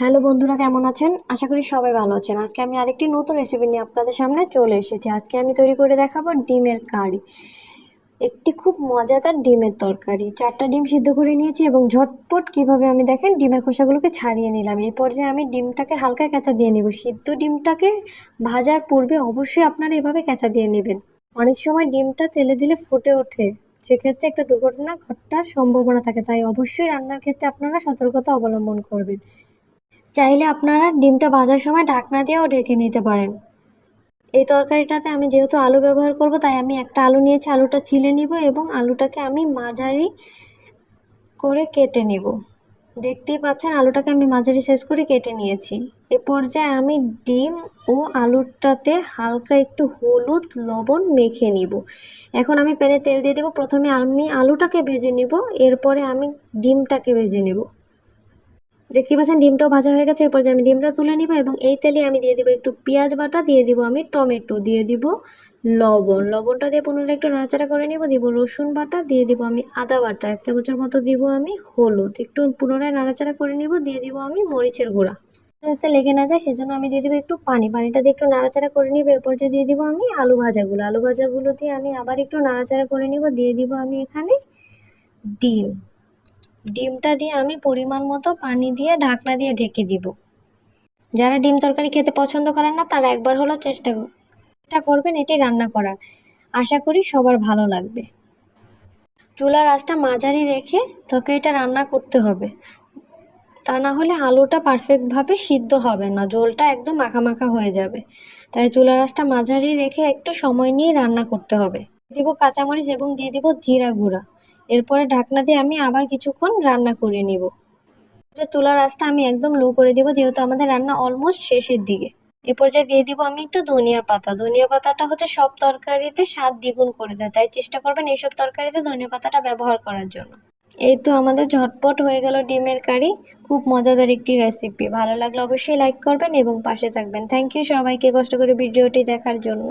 Hello বন্ধুরা, কেমন আছেন? আশা করি সবাই ভালো আছেন। আজকে আমি আরেকটি নতুন রেসিপি নিয়ে আপনাদের সামনে চলে এসেছি। আজকে আমি তৈরি করে দেখাবো ডিমের কারি। একটি খুব মজাদার ডিমের তরকারি। চারটা ডিম সিদ্ধ করে নিয়েছি এবং ঝটপট কীভাবে আমি দেখেন ডিমের খোসাগুলোকে ছাড়িয়ে নিলাম। এই পর্যায়ে আমি ডিমটাকে হালকা কেঁচা দিয়ে নেব। সিদ্ধ ডিমটাকে ভাজার পূর্বে অবশ্যই আপনারা এভাবে কেঁচা দিয়ে নেবেন। অনেক সময় ডিমটা তেলে দিলে ফুটে ওঠে। সেক্ষেত্রে একটা দুর্ঘটনা ঘটার সম্ভাবনা থাকে। তাই অবশ্যই রান্নার ক্ষেত্রে আপনারা সতর্কতা অবলম্বন করবেন। চাইলে আপনারা ডিমটা ভাজার সময় ঢাকনা দিয়েও ঢেকে নিতে পারেন। এই তরকারিটাতে আমি যেহেতু আলু ব্যবহার করব, তাই আমি একটা আলু নিয়েছি, আলুটা ছিলে নিব এবং আলুটাকে আমি মাঝারি করে কেটে নিব। দেখতেই পাচ্ছেন, আলুটাকে আমি মাঝারি সাইজ করে কেটে নিয়েছি। এ পর্যায়ে আমি ডিম ও আলুটাতে হালকা একটু হলুদ লবণ মেখে নিব। এখন আমি প্যানে তেল দিয়ে দেবো। প্রথমে আমি আলুটাকে ভেজে নিব, এরপরে আমি ডিমটাকে ভেজে নেব। দেখতে পাচ্ছেন, ডিমটাও ভাজা হয়ে গেছে। এরপর যে আমি ডিমটা তুলে নিব এবং এই তেলে আমি দিয়ে দিব একটু পেঁয়াজ বাটা, দিয়ে দিব আমি টমেটো, দিয়ে দিব লবণ। লবণটা দিয়ে পুনরায় একটু নাড়াচাড়া করে নিব, দিব রসুন বাটা, দিয়ে দিব আমি আদা বাটা। এক চামচের মতো দিব আমি হলুদ। একটু পুনরায় নাড়াচাড়া করে নিব, দিয়ে দিব আমি মরিচের গুঁড়া। যাতে লেগে না যায়, সেজন্য আমি দিয়ে দিব একটু পানি। পানিটা দিয়ে একটু নাড়াচাড়া করে নিব। এরপর যে দিয়ে দিব আমি আলু ভাজাগুলো। আলু ভাজাগুলো দিয়ে আমি আবার একটু নাড়াচাড়া করে নিব। দিয়ে দিব আমি এখানে ডিম। ডিমটা দিয়ে আমি পরিমাণ মতো পানি দিয়ে ঢাকনা দিয়ে ঢেকে দিব। যারা ডিম তরকারি খেতে পছন্দ করেন না, তারা একবার হলেও চেষ্টা চেষ্টা করবেন এটি রান্না করার। আশা করি সবার ভালো লাগবে। চুলার আঁচটা মাঝারি রেখে তোকে এটা রান্না করতে হবে। তা না হলে আলুটা পারফেক্টভাবে সিদ্ধ হবে না জলটা একদম মাখা হয়ে যাবে। তাই চুলার আঁচটা মাঝারি রেখে একটু সময় নিয়ে রান্না করতে হবে। দিব কাঁচামরিচ এবং দিয়ে দিব জিরা গুঁড়া। এরপরে ঢাকনা দিয়ে আমি আবার কিছুক্ষণ রান্না করে নিব। চুলার আঁচটা আমি একদম লো করে দিব, যেহেতু আমাদের রান্না অলমোস্ট শেষের দিকে। এ পর্যায়ে দিয়ে দিব আমি একটু ধনিয়া পাতা। ধনিয়া পাতাটা হচ্ছে সব তরকারিতে স্বাদ দ্বিগুণ করে দেয়। তাই চেষ্টা করবেন এইসব তরকারিতে ধনিয়া পাতাটা ব্যবহার করার জন্য। এই তো আমাদের ঝটপট হয়ে গেল ডিমের কারি। খুব মজাদার একটি রেসিপি ভালো লাগলে অবশ্যই লাইক করবেন এবং পাশে থাকবেন। থ্যাংক ইউ সবাইকে কষ্ট করে ভিডিওটি দেখার জন্য।